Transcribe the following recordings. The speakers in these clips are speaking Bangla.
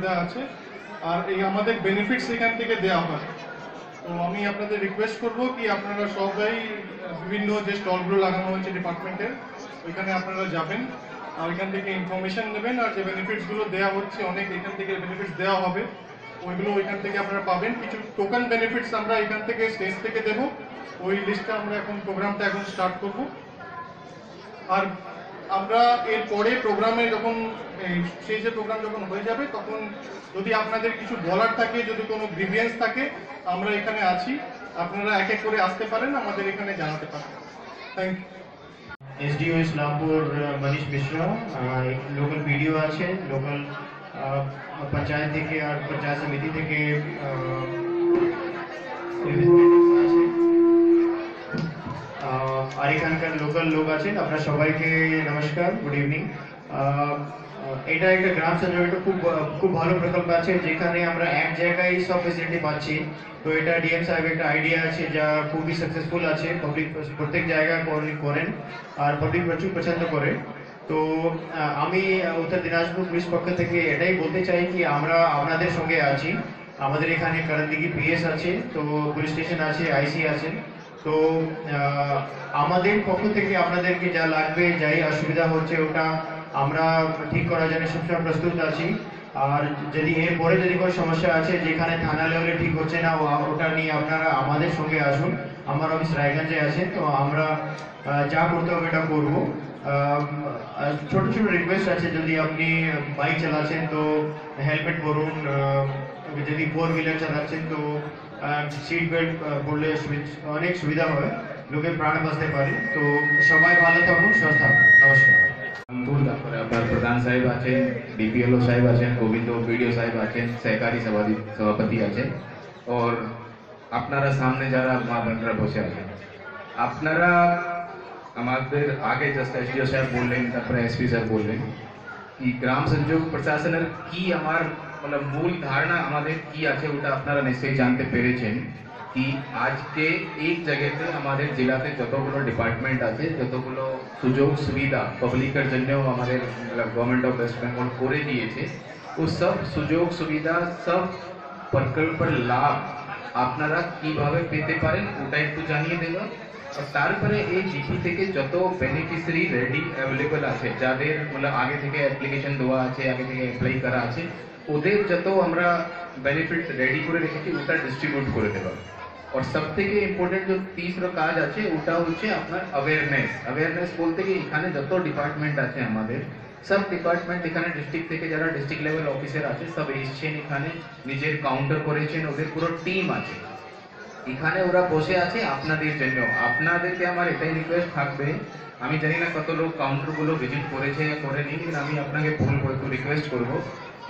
সুবিধা আছে, আর এই আমাদের বেনিফিটস এখান থেকে দেওয়া হয়। তো আমি আপনাদের রিকোয়েস্ট করব কি আপনারা সবাই বিভিন্ন যে স্টলগুলো লাগানো হয়েছে ডিপার্টমেন্টের ওইখানে আপনারা যাবেন, আর ওইখান থেকে ইনফরমেশন নেবেন, আর যে বেনিফিটসগুলো দেওয়া হচ্ছে, অনেক এখান থেকে বেনিফিটস দেওয়া হবে, ওইগুলো ওইখান থেকে আপনারা পাবেন। কিছু টোকেন বেনিফিটস আমরা এখান থেকে স্টেজ থেকে দেবো, ওই লিস্টটা আমরা এখন প্রোগ্রামটা এখন স্টার্ট করব। আর আমরা এর পরে প্রোগ্রামে যখন সেই যে প্রোগ্রাম যখন হয়ে যাবে, তখন যদি আপনাদের কিছু বলার থাকে, যদি কোনো গ্রিভিয়েন্স থাকে, আমরা এখানে আছি। আপনারা এক এক করে আসতে পারেন, আমাদের এখানে জানাতে পারেন। Thank you SDO Islampur Manish Mishra local video আছে লোকাল পঞ্চায়েত থেকে আর পঞ্চায়েত সমিতি থেকে এখানকার লোকাল লোক আছেন, আপনার সবাইকে নমস্কার গুড ইভিনিং এটা একটা গ্রাম সংযোগ একটা খুব খুব ভালো প্রকল্প আছে, যেখানে আমরা এক জায়গায় সব ফেসিলিটি পাচ্ছি। তো এটা ডিএম সাহেব একটা আইডিয়া আছে, যা খুবই সাকসেসফুল আছে পাবলিক প্রত্যেক জায়গায় করে- করেন, আর পাবলিক প্রচুর পছন্দ করে। তো আমি উত্তর দিনাজপুর পুলিশ পক্ষ থেকে এটাই বলতে চাই কি, আমরা আপনাদের সঙ্গে আছি। আমাদের এখানে করণদিঘি পিএস আছে, তো পুলিশ স্টেশন আছে আইসি আছে। তো আমাদের পক্ষ থেকে আপনাদেরকে যা লাগবে, যাই অসুবিধা হচ্ছে ওটা আমরা ঠিক করার জন্য সবসময় প্রস্তুত আছি। আর যদি এরপরে যদি কোনো সমস্যা আছে, যেখানে থানা লেভেলে ঠিক হচ্ছে না ওটা নিয়ে আপনারা আমাদের সঙ্গে আসুন। আমার অফিস রায়গঞ্জে আছে, তো আমরা যা করতে হবে এটা করব। ছোট ছোট রিকোয়েস্ট আছে, যদি আপনি বাইক চালাচ্ছেন, তো হেলমেট পরুন যদি ফোর হুইলার চালাচ্ছেন, তো সিট বেল্ট পরলে সুবি- অনেক সুবিধা হয় লোকের প্রাণ বাঁচতে পারে তো সবাই ভালো থাকুন সুস্থ থাকুন নমস্কার রামপুর তারপরে আপনার প্রধান সাহেব আছেন ডিপিএলও সাহেব আছেন গোবিন্দ বিডিও সাহেব আছেন সহকারী সভাপতি সভাপতি আছেন ওর আপনারা সামনে যারা মা বোনরা বসে আছেন আপনারা আমাদের আগে জাস্ট এসডিও সাহেব বললেন তারপরে এসপি স্যার বললেন কি গ্রাম সংযোগ প্রশাসনের কি আমার মানে মূল ধারণা আমাদের কি আছে ওটা আপনারা নিশ্চয়ই জানতে পেরেছেন কি আজকে এই জায়গাতে আমাদের জেলাতে যতগুলো ডিপার্টমেন্ট আছে যতগুলো সুযোগ সুবিধা পাবলিকের জন্যও আমাদের গভর্নমেন্ট অফ ওয়েস্ট বেঙ্গল করে দিয়েছে ও সব সুযোগ সুবিধা সব প্রকল্পের লাভ আপনারা কীভাবে পেতে পারেন ওটা একটু জানিয়ে দেব আর তারপরে এই জিপি থেকে যত বেনিফিশিয়ারি রেডি অ্যাভেলেবল আছে যাদের মানে আগে থেকে অ্যাপ্লিকেশন দেওয়া আছে আগে থেকে অ্যাপ্লাই করা আছে ওদের যত আমরা বেনিফিট রেডি করে রেখেছি, ওটা ডিস্ট্রিবিউট করে দেবো और সব থেকে ইম্পর্টেন্ট যে তিসরা কাজ আছে, ওটা হচ্ছে আপনার অ্যাওয়ারনেস অ্যাওয়ারনেস বলতে কি, এখানে যত ডিপার্টমেন্ট আছে আমাদের, সব ডিপার্টমেন্ট এখানে ডিস্ট্রিক্ট থেকে যারা ডিস্ট্রিক্ট লেভেল অফিসার আছে, সব এসছেন এখানে, নিজের কাউন্টার করেছেন, ওদের পুরো টিম আছে। এখানে ওরা বসে আছে আপনাদের জন্য। আপনাদেরকে আমার এটাই রিকোয়েস্ট থাকবে, আমি জানি না কত লোক কাউন্টারগুলো ভিজিট করেছে, করেনি, কিন্তু আমি আপনাকে বলব একটু রিকোয়েস্ট করব।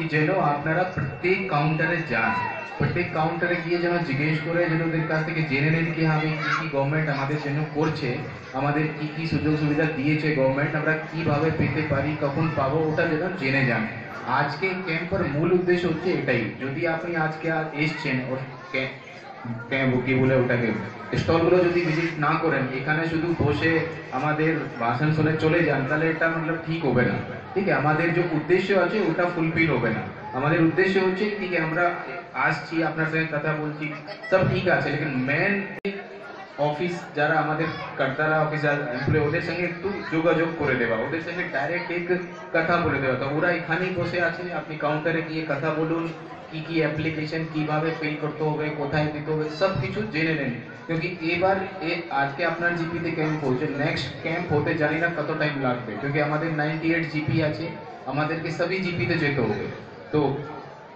কি যেন আপনারা প্রত্যেক কাউন্টারে যান প্রত্যেক কাউন্টারে গিয়ে যেন জিজ্ঞেস করে যেন ওদের কাছ থেকে জেনে নেন কি আমি কি কি গভর্নমেন্ট আমাদের জন্য করছে আমাদের কি কি সুযোগ সুবিধা দিয়েছে গভর্নমেন্ট আমরা কীভাবে পেতে পারি কখন পাবো ওটা যেন জেনে যান আজকে ক্যাম্পের মূল উদ্দেশ্য হচ্ছে এটাই যদি আপনি আজকে আর এসছেন ওর ক্যাম্প ক্যাম্প কি বলে ওটাকে স্টলগুলো যদি ভিজিট না করেন এখানে শুধু বসে আমাদের ভাষণ শুনে চলে যান তাহলে এটা মতলব ঠিক হবে না ঠিক আছে আমাদের যে উদ্দেশ্য আছে ওটা ফুলফিল হবে না আমাদের উদ্দেশ্য হচ্ছে ঠিক আছে আমরা আসছি আপনার সঙ্গে কথা বলছি সব ঠিক আছে লেকিন মেন অফিস যারা আমাদের কর্তারা অফিসার এমপ্লয় ওদের সঙ্গে একটু যোগাযোগ করে দেওয়া ওদের সঙ্গে ডাইরেক্ট এক কথা বলে দেওয়া তো ওরা এখানেই বসে আছে আপনি কাউন্টারে গিয়ে কথা বলুন কি কি অ্যাপ্লিকেশন কিভাবে ফিল করতে হবে কোথায় দিতে হবে সব কিছু জেনে নেন क्योंकि এবার এ আজকে আপনার জিপিতে ক্যাম্প হচ্ছে নেক্সট ক্যাম্প হতে জানি না কত টাইম লাগবে क्योंकि আমাদের নাইনটি এইট জিপি আছে আমাদেরকে সবই জিপিতে যেতে হবে তো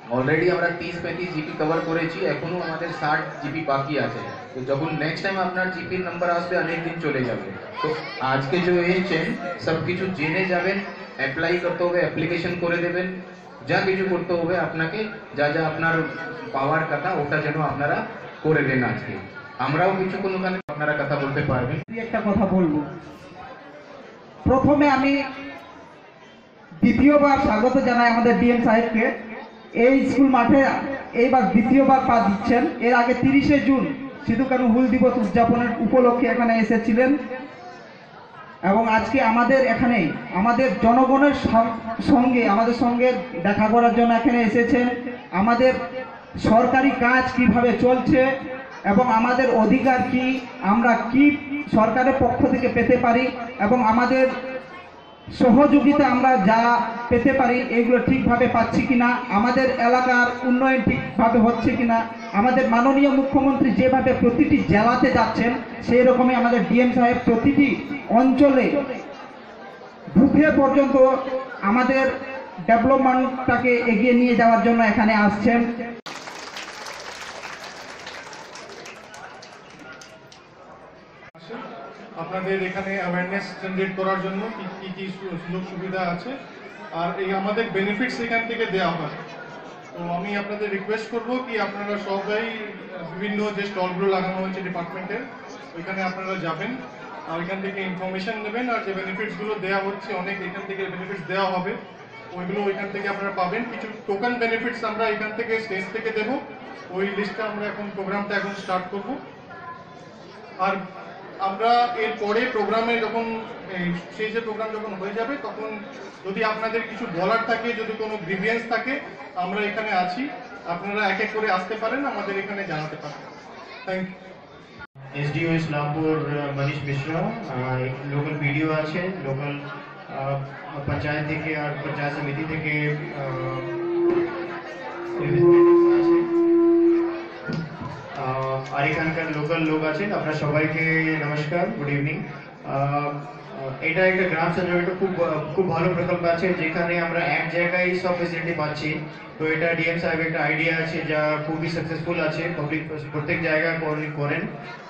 অলরেডি আমরা তিরিশ পঁয়ত্রিশ জিপি কভার করেছি এখনো আমাদের ষাট জিপি বাকি আছে তো যখন নেক্সট টাইম আপনার জিপির নাম্বার আসবে অনেক দিন চলে যাবে তো আজকে যে এসেছেন সব কিছু জেনে যাবেন অ্যাপ্লাই করতে হবে অ্যাপ্লিকেশন করে দেবেন যা কিছু করতে হবে আপনাকে, যা যা আপনার পাওয়ার কথা, ওটা যেন আপনারা করে দেন আজকে। আমরাও কিছুক্ষণ ওখানে আপনারা কথা বলতে পারবেন। একটা কথা বলব। প্রথমে আমি দ্বিতীয়বার স্বাগত জানাই আমাদের ডিএম সাহেবকে। এই স্কুল মাঠে এইবার দ্বিতীয়বার পা দিচ্ছেন। এর আগে তিরিশে জুন সিধু কানু হুল দিবস উদযাপনের উপলক্ষে এখানে এসেছিলেন। এবং আজকে আমাদের এখানে আমাদের জনগণের সঙ্গে, আমাদের সঙ্গে দেখা করার জন্য এখানে এসেছেন। আমাদের সরকারি কাজ কীভাবে চলছে এবং আমাদের অধিকার কি, আমরা কি সরকারের পক্ষ থেকে পেতে পারি এবং আমাদের সহযোগিতা আমরা যা পেতে পারি এগুলো ঠিকভাবে পাচ্ছি কিনা, আমাদের এলাকার উন্নয়ন ঠিকভাবে হচ্ছে কিনা, আমাদের মাননীয় মুখ্যমন্ত্রী যেভাবে প্রতিটি জেলাতে যাচ্ছেন সেই রকমই আমাদের ডিএম সাহেব প্রতিটি অঞ্চলে বুথে পর্যন্ত আমাদের ডেভেলপমেন্টটাকে এগিয়ে নিয়ে যাওয়ার জন্য এখানে আসছেন। আপনাদের এখানে অ্যাওয়ারনেস জেনারেট করার জন্য কি কি সুযোগ সুবিধা আছে? আর এই আমাদের বেনিফিটস এখান থেকে দেওয়া হয়। তো আমি আপনাদের রিকোয়েস্ট করব কি আপনারা সবাই বিভিন্ন যে স্টলগুলো লাগানো হয়েছে ডিপার্টমেন্টের, ওইখানে আপনারা যাবেন। আর এখান থেকে ইনফরমেশন নেবেন আর যে বেনিফিটসগুলো দেওয়া হচ্ছে, অনেক এখান থেকে বেনিফিটস দেওয়া হবে, ওইগুলো ওইখান থেকে আপনারা পাবেন। কিছু টোকেন বেনিফিটস আমরা এখান থেকে স্টেজ থেকে দেব। ওই লিস্টটা আমরা এখন প্রোগ্রামটা এখন স্টার্ট করব। আর আমরা এর পরে প্রোগ্রামে যখন এই শেষে প্রোগ্রাম যখন হয়ে যাবে, তখন যদি আপনাদের কিছু বলার থাকে, যদি কোনো গ্রিভিয়েন্স থাকে, আমরা এখানে আছি। আপনারা এক এক করে আসতে পারেন, আমাদের এখানে জানাতে পারেন। Thank you SDO Islampur Manish Mishra local PDO আছে লোকাল পঞ্চায়েত থেকে আর পঞ্চায়েত সমিতি থেকে আর এখানকার লোকাল লোক আছেন আপনার সবাইকে নমস্কার গুড ইভিনিং এটা একটা গ্রাম একটা খুব খুব ভালো প্রকল্প আছে, যেখানে আমরা এক জায়গায় সব ফেসিলিটি পাচ্ছি। তো এটা ডিএম সাহেব একটা আইডিয়া আছে, যা খুবই সাকসেসফুল আছে পাবলিক প্রত্যেক জায়গায় করে- করেন,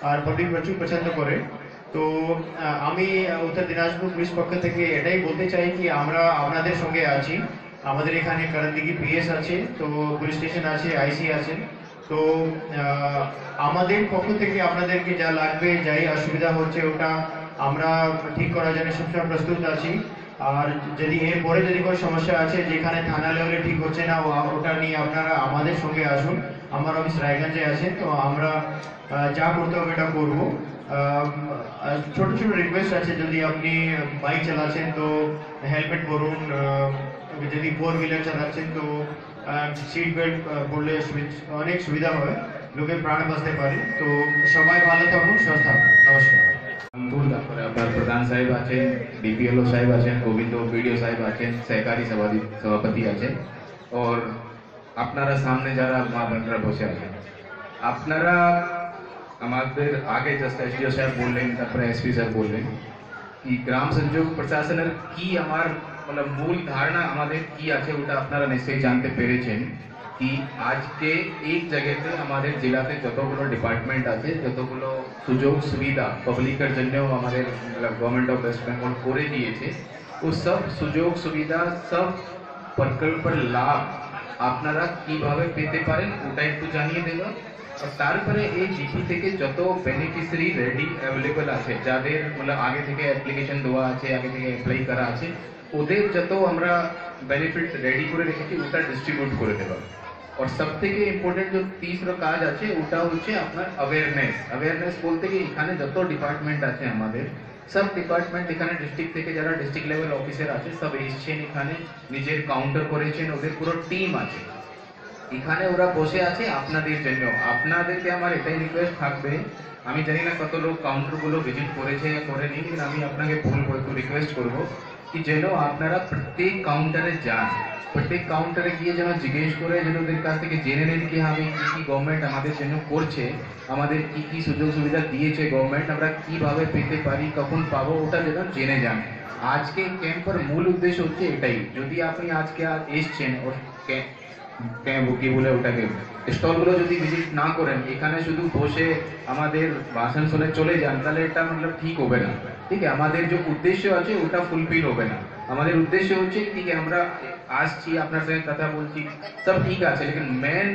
আর পাবলিক প্রচুর পছন্দ করে। তো আমি উত্তর দিনাজপুর পুলিশ পক্ষ থেকে এটাই বলতে চাই কি, আমরা আপনাদের সঙ্গে আছি। আমাদের এখানে করণদিঘি পিএস আছে, তো পুলিশ স্টেশন আছে আইসি আছে। তো আমাদের পক্ষ থেকে আপনাদেরকে যা লাগবে, যাই অসুবিধা হচ্ছে ওটা আমরা ঠিক করার জন্য সবসময় প্রস্তুত আছি। আর যদি এরপরে যদি কোনো সমস্যা আছে, যেখানে থানা লেভেলে ঠিক হচ্ছে না ওটা নিয়ে আপনারা আমাদের সঙ্গে আসুন। আমার অফিস রায়গঞ্জে আছে, তো আমরা যা করতে হবে এটা করব। ছোট ছোট রিকোয়েস্ট আছে, যদি আপনি বাইক চালাচ্ছেন, তো হেলমেট পরুন যদি ফোর হুইলার চালাচ্ছেন, তো সিট বেল্ট পরলে সুবি- অনেক সুবিধা হয় লোকের প্রাণ বাঁচতে পারে। তো সবাই ভালো থাকুন, সুস্থ থাকুন। নমস্কার। রামপুর তারপরে আপনার প্রধান সাহেব আছেন ডিপিএলও সাহেব আছেন, গোবিন্দ বিডিও সাহেব আছেন, সহকারী সভাপতি সভাপতি আছেন। और আপনারা সামনে যারা মা বোনরা বসে আছেন, আপনারা আমাদের আগে জাস্ট এসডিও সাহেব বললেন, তারপরে এসপি স্যার বললেন, কি গ্রাম সংযোগ প্রশাসনের কি আমার মানে মূল ধারণা আমাদের কি আছে ওটা আপনারা নিশ্চয়ই জানতে পেরেছেন কি আজকে এই জায়গাতে আমাদের জেলাতে যতগুলো ডিপার্টমেন্ট আছে যতগুলো সুযোগ সুবিধা পাবলিকের জন্য আমাদের গভর্নমেন্ট অফ ওয়েস্ট বেঙ্গল করে দিয়েছে ও সব সুযোগ সুবিধা সব প্রকল্পের লাভ আপনারা কীভাবে পেতে পারেন ওটা একটু জানিয়ে দেব আর তারপরে এই জিপি থেকে যত বেনিফিশিয়ারি রেডি অ্যাভেলেবল আছে যাদের মানে আগে থেকে অ্যাপ্লিকেশন দেওয়া আছে আগে থেকে অ্যাপ্লাই করা আছে ওদের যত আমরা বেনিফিট রেডি করে রেখেছি, ওটা ডিস্ট্রিবিউট করে দেবো আর সব থেকে ইম্পর্টেন্ট যে তিসরা কাজ আছে, ওটা হচ্ছে আপনার অ্যাওয়ারনেস অ্যাওয়ারনেস বলতে কি, এখানে যত ডিপার্টমেন্ট আছে আমাদের, সব ডিপার্টমেন্ট এখানে ডিস্ট্রিক্ট থেকে যারা ডিস্ট্রিক্ট লেভেল অফিসার আছে, সব এসছেন এখানে, নিজের কাউন্টার করেছেন, ওদের পুরো টিম আছে। এখানে ওরা বসে আছে আপনাদের জন্য। আপনাদেরকে আমার এটাই রিকোয়েস্ট থাকবে, আমি জানি না কত লোক কাউন্টারগুলো ভিজিট করেছে, করেনি, কিন্তু আমি আপনাকে একটু রিকোয়েস্ট করব। কি যেন আপনারা প্রত্যেক কাউন্টারে যান প্রত্যেক কাউন্টারে গিয়ে যেন জিজ্ঞেস করে যেন ওদের কাছ থেকে জেনে নেন কি আমি কি কি গভর্নমেন্ট আমাদের জন্য করছে আমাদের কি কি সুযোগ সুবিধা দিয়েছে গভর্নমেন্ট আমরা কীভাবে পেতে পারি কখন পাবো ওটা যেন জেনে যান আজকে ক্যাম্পের মূল উদ্দেশ্য হচ্ছে এটাই যদি আপনি আজকে আর এসছেন কি বলে ওটাকে স্টলগুলো যদি ভিজিট না করেন এখানে শুধু বসে আমাদের ভাষণ শুনে চলে যান তাহলে এটা মতলব ঠিক হবে না ঠিক আছে আমাদের যে উদ্দেশ্য আছে ওটা ফুলফিল হবে না আমাদের উদ্দেশ্য হচ্ছে ঠিক আছে আমরা আসছি আপনার সঙ্গে কথা বলছি সব ঠিক আছে লেকিন মেন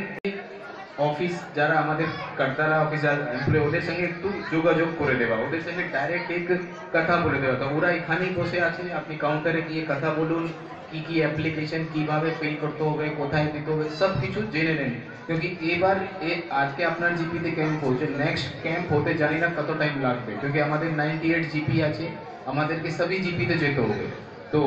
অফিস যারা আমাদের কর্তারা অফিসার এমপ্লয় ওদের সঙ্গে একটু যোগাযোগ করে দেওয়া ওদের সঙ্গে ডাইরেক্ট এক কথা বলে দেওয়া তো ওরা এখানেই বসে আছে আপনি কাউন্টারে গিয়ে কথা বলুন কি কি অ্যাপ্লিকেশন কীভাবে ফিল করতে হবে কোথায় দিতে হবে সব কিছু জেনে নেন क्योंकि এবার এ আজকে আপনার জিপিতে ক্যাম্প হচ্ছে নেক্সট ক্যাম্প হতে জানি না কত টাইম লাগবে क्योंकि আমাদের নাইনটি এইট জিপি আছে আমাদেরকে সবই জিপিতে যেতে হবে তো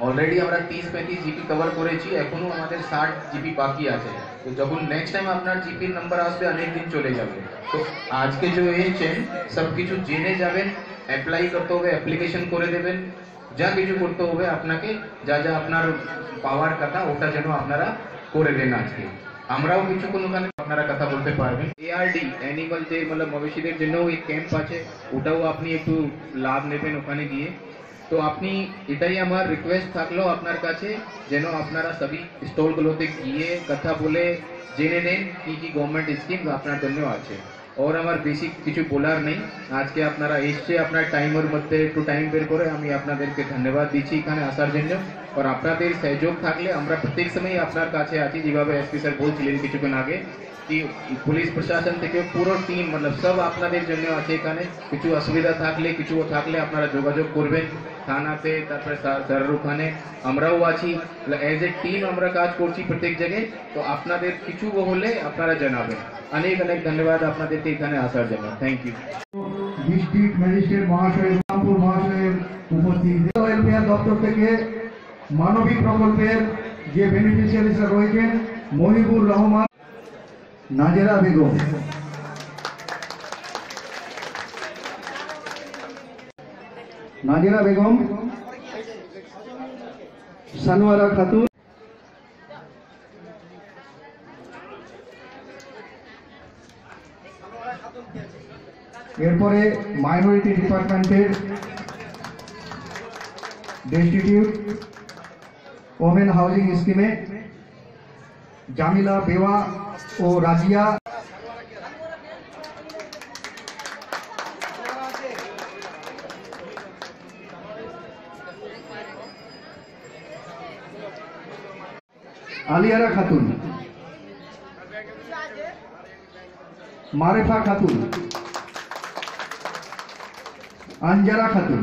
অলরেডি আমরা তিরিশ পঁয়ত্রিশ জিপি কভার করেছি এখনো আমাদের ষাট জিপি বাকি আছে তো যখন নেক্সট টাইম আপনার জিপির নাম্বার আসবে অনেক দিন চলে যাবে তো আজকে যে এসেছেন সব কিছু জেনে যাবেন অ্যাপ্লাই করতে হবে অ্যাপ্লিকেশন করে দেবেন যা কিছু করতে হবে আপনাকে যা যা আপনার পাওয়ার কথা ওটা যেন আপনারা করে দেন আজকে আমরাও কিছুক্ষণ ওখানে আপনারা কথা বলতে পারবেন। এআরডি অ্যানিমাল যে মানে মবেশীদের জন্য এই ক্যাম্প আছে, ওটাও আপনি একটু লাভ নেবেন ওখানে গিয়ে। তো আপনি এটাই আমার রিকোয়েস্ট থাকল আপনার কাছে, যেন আপনারা সবই স্টলগুলোতে গিয়ে কথা বলে জেনে নেন কি কি গভর্নমেন্ট স্কিম আপনার জন্য আছে। ওর আমার বেশি কিছু বলার নেই। আজকে আপনারা এসছে আপনার টাইমের মধ্যে একটু টাইম বের করে আমি আপনাদেরকে ধন্যবাদ দিচ্ছি এখানে আসার জন্য। আর আপনাদের সহযোগ থাকলে আমরা প্রত্যেক সময় আপনার কাছে আছি যেভাবে এসপি স্যার বলছিলেন কিছুক্ষণ আগে কি পুলিশ প্রশাসন থেকে পুরো টিম মতলব সব আপনাদের জন্য আছে এখানে কিছু অসুবিধা থাকলে কিছু থাকলে আপনারা যোগাযোগ করবেন থানাতে তারপরে স্যারের ওখানে আমরাও আছি এজ এ টিম আমরা কাজ করছি প্রত্যেক জায়গায় তো আপনাদের কিছু হলে আপনারা জানাবেন অনেক অনেক ধন্যবাদ আপনাদেরকে এখানে আসার জন্য থ্যাংক ইউ ডিস্ট্রিক্ট ম্যাজিস্ট্রেট মহাশয় রামপুর মহাশয়ের উপস্থিত ওয়েলফেয়ার দপ্তর থেকে মানবিক প্রকল্পের যে বেনিফিশিয়ারিসরা রয়েছেন, মহিবুর রহমান, নাজেরা বেগম। নাজেরা বেগম, সানোয়ারা খাতুন। এরপরে মাইনরিটি ডিপার্টমেন্টের ডেস্টিটিউট ওমেন হাউজিং স্কিমে জামিলা বেওয়া ও রাজিয়া আলিয়ারা খাতুন মারেফা খাতুন আঞ্জারা খাতুন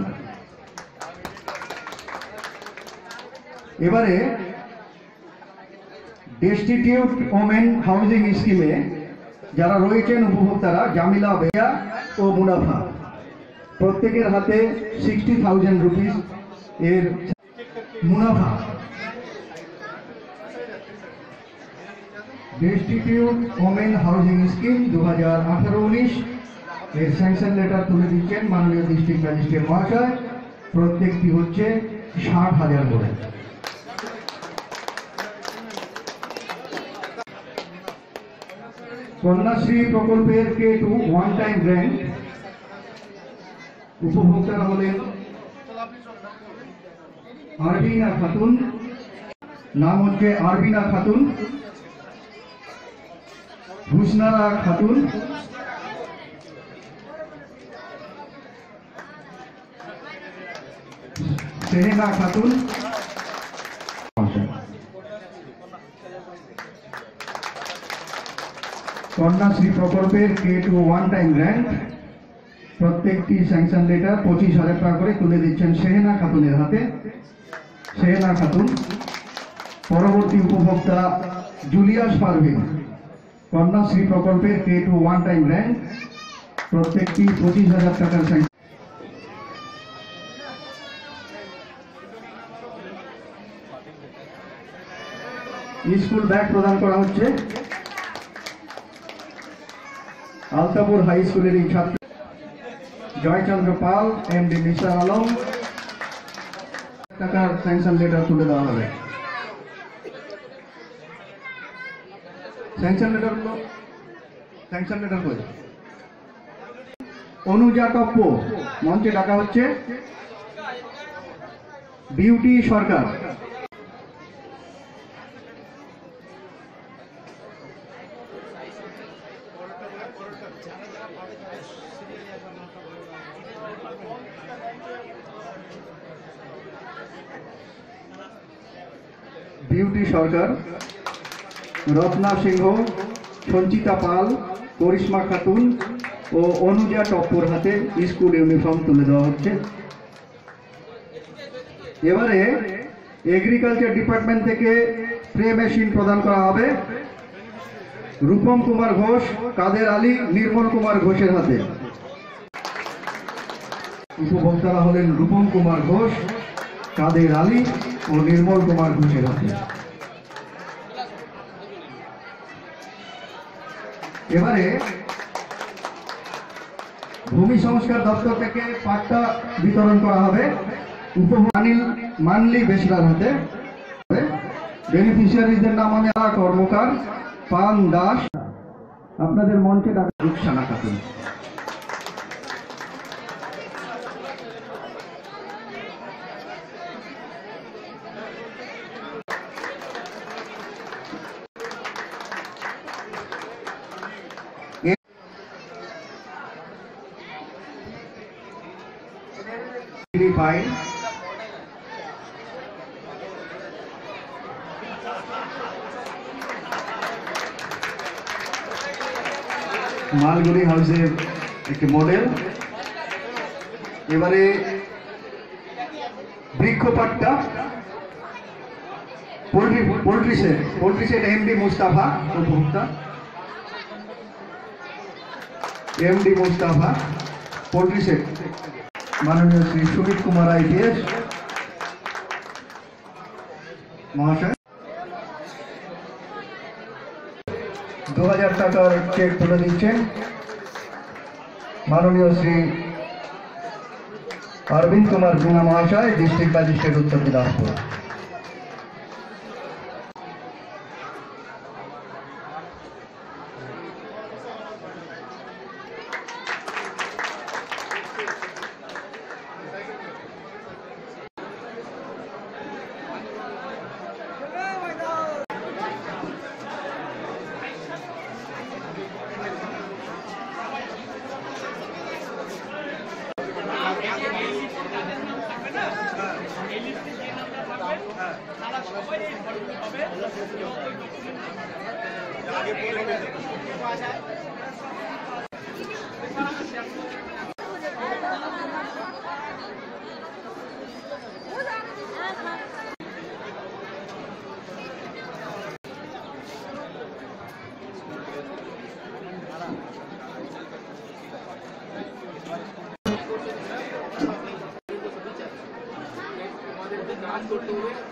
এবারে ডেস্টিটিউট ওমেন হাউজিং স্কিমে যারা রয়েছেন উপভোক্তারা, জামিলা বেয়া ও মুনাফা, প্রত্যেকের হাতে সিক্সটি থাউজেন্ড রুপিস এর মুনাফা। ডেস্টিটিউট ওমেন হাউজিং স্কিম দু হাজার আঠারো উনিশ এর স্যাংশন লেটার তুলে দিচ্ছেন মাননীয় ডিস্ট্রিক্ট ম্যাজিস্ট্রেট মহাশয়। প্রত্যেকটি হচ্ছে ষাট হাজার করে। কন্যাশ্রী প্রকল্পের K two one time grant উপভোক্তারা হলেন আরবিনা খাতুন। নাম হচ্ছে আরবিনা খাতুন। হুসনারা খাতুন। সেহেনা খাতুন। কন্যাশ্রী প্রকল্পের K two one time grant প্রত্যেকটি স্যাংশন লেটার পঁচিশ হাজার টাকা করে তুলে দিচ্ছেন সেহেনা খাতুনের হাতে। সেহেনা খাতুন, পরবর্তী উপভোক্তা জুলিয়াস পারভিন কন্যাশ্রী প্রকল্পের K two one time grant প্রত্যেকটি পঁচিশ হাজার টাকার স্যাংশন স্কুল ব্যাগ প্রদান করা হচ্ছে। আলতাপুর হাই স্কুলের এই ছাত্র জয়চন্দ্র পাল এম ডি নিসার আলম। টাকার স্যাংশন লেটার তুলে দেওয়া হবে। স্যাংশন মঞ্চে ডাকা হচ্ছে। বিউটি সরকার বিউটি সরকার রত্না সিংহ, সঞ্চিতা পাল, করিশ্মা খাতুন ও অনুজা টপ্পর হাতে স্কুল ইউনিফর্ম তুলে দেওয়া হচ্ছে। এবারে এগ্রিকালচার ডিপার্টমেন্ট থেকে স্প্রে মেশিন প্রদান করা হবে। রূপম কুমার ঘোষ, কাদের আলী, নির্মল কুমার ঘোষের হাতে। উপভোক্তারা হলেন রূপম কুমার ঘোষ, কাদের আলী ও নির্মল কুমার ঘোষের হাতে। এবারে ভূমি সংস্কার দপ্তর থেকে পাট্টা বিতরণ করা হবে। উপমানিল মানলি বেসরার হাতে। বেনিফিশিয়ারিদের নাম আমি কর্মকার পান দাস। আপনাদের মঞ্চে ডাকা রুকসানা খাতুন পাইন মালগুড়ি হাউসের একটি মডেল। এবারে বৃক্ষপাট্টা poultry poultry set poultry set MD Mustafa উপভোক্তা। এমডি মুস্তাফা পোলট্রি সেট মাননীয় শ্রী সুমিত কুমার আইপিএস। মহাশয়। দু হাজার টাকার চেক তুলে দিচ্ছেন। মাননীয় শ্রী অরবিন্দ কুমার গুনা মহাশয় district magistrate Uttar Dinajpur. las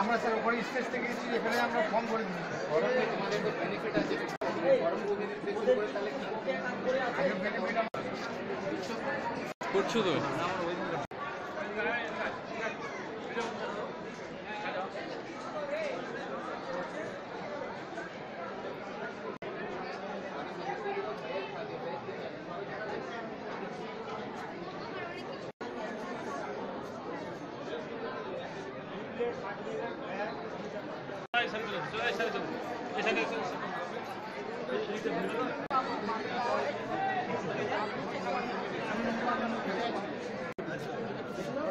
আমরা স্যার ওপরে স্টেজ থেকে গেছি এখানে আমরা ফর্ম করে দিচ্ছি। করছ তো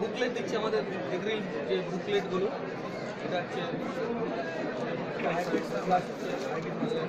বুকলেট দিচ্ছে আমাদের ডিগ্রির যে বুকলেটগুলো এটা হচ্ছে এগুলো স্যার